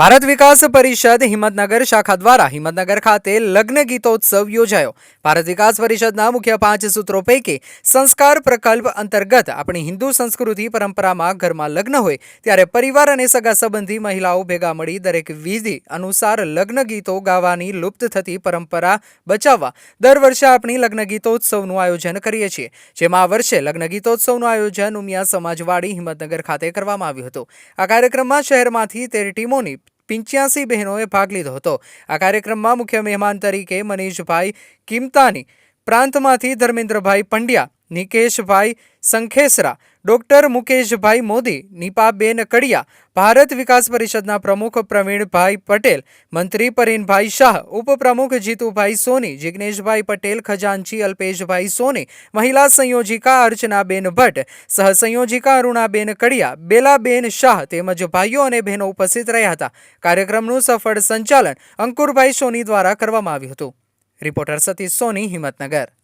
ભારત વિકાસ પરિષદ હિંમતનગર શાખા દ્વારા હિંમતનગર ખાતે લગ્ન ગીતોત્સવ યોજાયો. ભારત વિકાસ પરિષદના મુખ્ય પાંચ સૂત્રો પૈકી સંસ્કાર પ્રકલ્પ અંતર્ગત આપણી હિન્દુ સંસ્કૃતિ પરંપરામાં ઘરમાં લગ્ન હોય, ત્યારે પરિવાર અને સગા સંબંધી મહિલાઓ ભેગા મળી દરેક વિધિ અનુસાર લગ્ન ગીતો ગાવાની લુપ્ત થતી પરંપરા બચાવવા દર વર્ષે આપણી લગ્ન ગીતોત્સવનું આયોજન કરીએ છીએ. જેમાં આ વર્ષે લગ્ન ગીતોત્સવનું આયોજન ઉમિયા સમાજવાડી હિંમતનગર ખાતે કરવામાં આવ્યું હતું. આ કાર્યક્રમમાં શહેરમાંથી તેર ટીમોની પિંચ્યાસી બહેનોએ ભાગ લીધો હતો. આ કાર્યક્રમમાં મુખ્ય મહેમાન તરીકે મનીષભાઈ કિમતાની, પ્રાંતમાંથી ધર્મેન્દ્રભાઈ પંડ્યા નિકેશભાઈ સંખેસરા, ડોક્ટર મુકેશભાઈ મોદી, નીપાબેન કડિયા, ભારત વિકાસ પરિષદના પ્રમુખ પ્રવીણભાઈ પટેલ, મંત્રી પરીનભાઈ શાહ, ઉપપ્રમુખ જીતુભાઈ સોની, જિગ્નેશભાઈ પટેલ, ખજાનચી અલ્પેશભાઈ સોની, મહિલા સંયોજિકા અર્ચનાબેન ભટ્ટ, સહસંયોજિકા અરુણાબેન કડિયા, બેલાબેન શાહ તેમજ ભાઈઓ અને બહેનો ઉપસ્થિત રહ્યા હતા. કાર્યક્રમનું સફળ સંચાલન અંકુરભાઈ સોની દ્વારા કરવામાં આવ્યું હતું. રિપોર્ટર સતીશ સોની, હિંમતનગર.